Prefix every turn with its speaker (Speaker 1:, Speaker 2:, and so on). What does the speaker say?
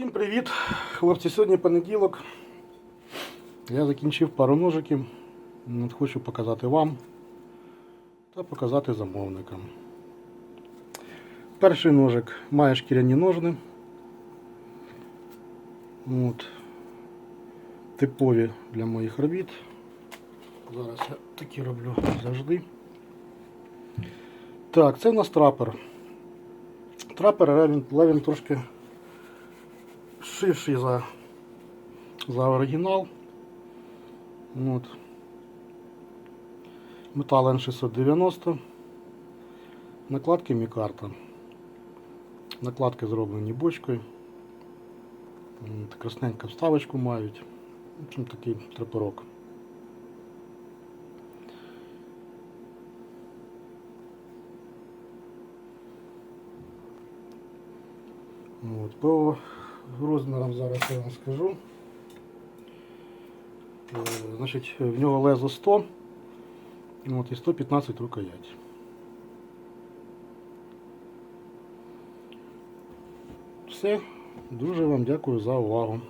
Speaker 1: Всім привіт! Хлопці, сьогодні понеділок. Я закінчив пару ножиків. Хочу показати вам та показати замовникам. Перший ножик має шкіряні ножни. От. Типові для моїх робіт. Зараз я такі роблю завжди. Так, це в нас трапер. Трапер левін трошки ширший за, за оригінал. От. Метал N690. Накладки Мікарта. Накладки зроблені бочкою. От, Красненьку вставочку мають. В общем, такий траперок. От, по розмірам зараз я вам скажу. Е, Значить, в нього лезо 100 от, і 115 рукоять. Все. Дуже вам дякую за увагу.